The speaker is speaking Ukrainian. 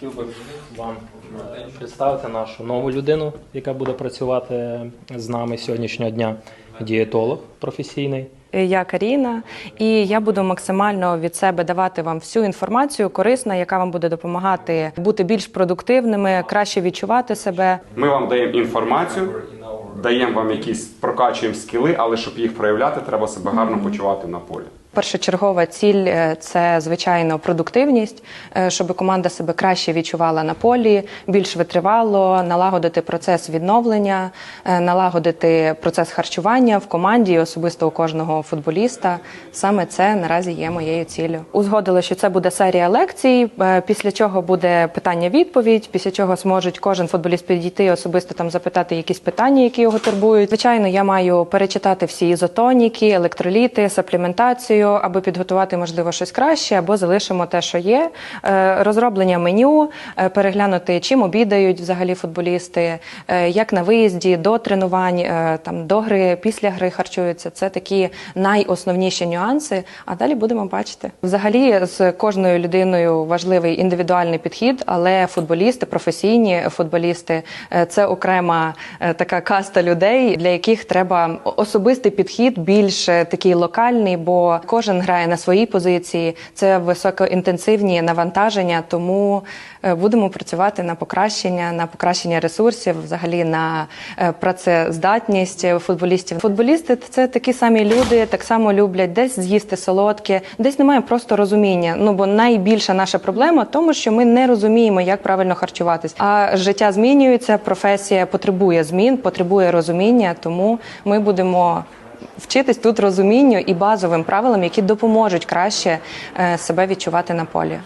Хотів би вам е, представити нашу нову людину, яка буде працювати з нами сьогоднішнього дня. Дієтолог професійний. Я Каріна, і я буду максимально від себе давати вам всю інформацію корисна, яка вам буде допомагати бути більш продуктивними, краще відчувати себе. Ми вам даємо інформацію, даємо вам якісь прокачуємо скіли, але щоб їх проявляти, треба себе гарно почувати на полі. Першочергова ціль е, це звичайно продуктивність, е, щоб команда себе краще відчувала на полі, більш витривало, налагодити процес відновлення, е, налагодити процес харчування в команді, і особисто у кожного футболіста. Саме це наразі є моєю ціллю. Узгодили, що це буде серія лекцій, після чого буде питання-відповідь, після чого зможуть кожен футболіст підійти і особисто там запитати якісь питання, які його турбують. Звичайно, я маю перечитати всі ізотоніки, електроліти, сапліментацію, аби підготувати можливо щось краще, або залишимо те, що є. Е, Розроблення меню, е, переглянути, чим обідають взагалі футболісти, е, як на виїзді, до тренувань, там до гри, після гри харчуються. Це такі найосновніші нюанси. А далі будемо бачити. Взагалі з кожною людиною важливий індивідуальний підхід, але футболісти, професійні футболісти це окрема така каста людей, для яких треба особистий підхід, більш е, такий локальний, бо кожен грає на своїй позиції. Це високоінтенсивні навантаження, тому е, будемо працювати на покращення, на покращення ресурсів, взагалі на е, працездатність футболістів. Футболісти це такі самі люди, так само люблять десь з'їсти солодке, десь немає просто розуміння. Ну бо найбільша наша проблема в тому, що ми не розуміємо, як правильно харчуватись. А життя змінюється, професія потребує змін, потребує розуміння, тому ми будемо. Вчитись тут розумінню і базовим правилам, які допоможуть краще е, себе відчувати на полі.